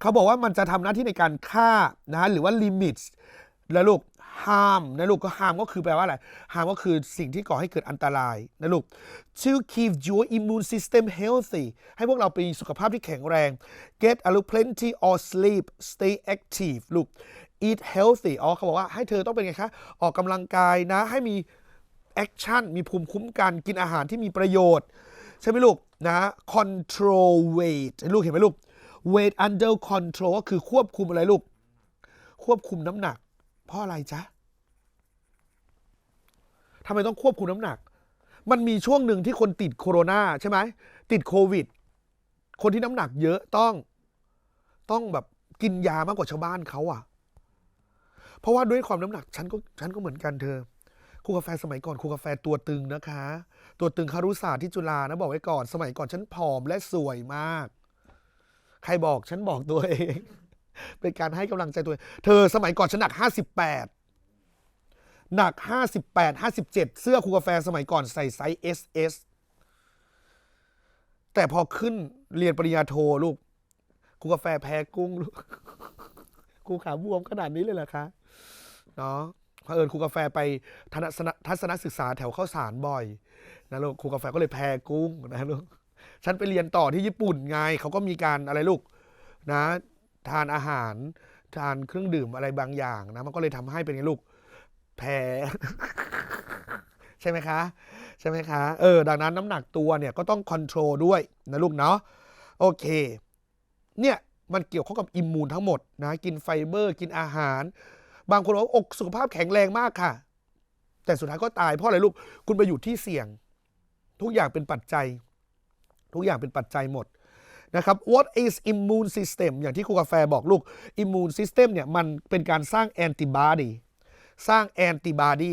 เขาบอกว่ามันจะทำหน้าที่ในการฆ่านะฮะหรือว่า limits และลูก harm นะลูกก็ harm ก็คือแปลว่าอะไร harm ก็คือสิ่งที่ก่อให้เกิดอันตรายนะลูก to keep your immune system healthy ให้พวกเรามีสุขภาพที่แข็งแรง get a little plenty or sleep stay active ลูก eat healthy อ๋อเขาบอกว่าให้เธอต้องเป็นไงคะ ออกกำลังกายนะ ให้มีแอคชั่นมีภูมิคุ้มกันกินอาหารที่มีประโยชน์ ใช่ไหมลูกนะ control weight ลูกเห็นไหมลูก weight under control ก็คือควบคุมอะไรลูก ควบคุมน้ำหนัก เพราะอะไรจ๊ะทำไมต้องควบคุมน้ำหนัก มันมีช่วงหนึ่งที่คนติดโคโรนาใช่ไหม ติดโควิด คนที่น้ำหนักเยอะต้อง ต้องแบบกินยามากกว่าชาวบ้านเขาอะ เพราะว่าด้วยความน้ำหนักฉันก็ฉันก็เหมือนกันเธอครูกาแฟสมัยก่อนครูกาแฟตัวตึงนะคะ ตัวตึงคารุศาสตร์ที่จุฬานะบอกไว้ก่อน สมัยก่อนฉันผอมและสวยมาก ใครบอกฉันบอกตัวเอง เป็นการให้กำลังใจตัวเองเธอสมัยก่อนฉันหนักห้าสิบแปดหนักห้าสิบแปดห้าสิบเจ็ดเสื้อครูกาแฟสมัยก่อนใส่ไซส์ SS แต่พอขึ้นเรียนปริญญาโทลูกครูกาแฟแพ้กุ้งลูกครูขาบวมขนาดนี้เลยเหรอคะเนาะเอิญครูกาแฟไปทัศนทัศนศึกษาแถวข้าวสารบ่อยนะลูกครูกาแฟก็เลยแพ้กุ้งนะลูก ฉันไปเรียนต่อที่ญี่ปุ่นไงเขาก็มีการอะไรลูกนะ ทานอาหาร ทานเครื่องดื่มอะไรบางอย่างนะ มันก็เลยทำให้เป็นไงลูกแพ้ใช่ไหมคะ ใช่ไหมคะ เออ ดังนั้นน้ำหนักตัวเนี่ยก็ต้องคอนโทรลด้วยนะลูกเนาะโอเค เนี่ยมันเกี่ยวข้องกับอิมมูนทั้งหมดนะ กินไฟเบอร์กินอาหาร บางคนบอกอกสุขภาพแข็งแรงมากค่ะ แต่สุดท้ายก็ตายเพราะอะไรลูก คุณไปอยู่ที่เสี่ยง ทุกอย่างเป็นปัจจัย ทุกอย่างเป็นปัจจัยหมดนะครับ what is immune system อย่างที่ครูกาแฟบอกลูก immune system เนี่ยมันเป็นการสร้างแอนติบอดีสร้างแอนติบอดี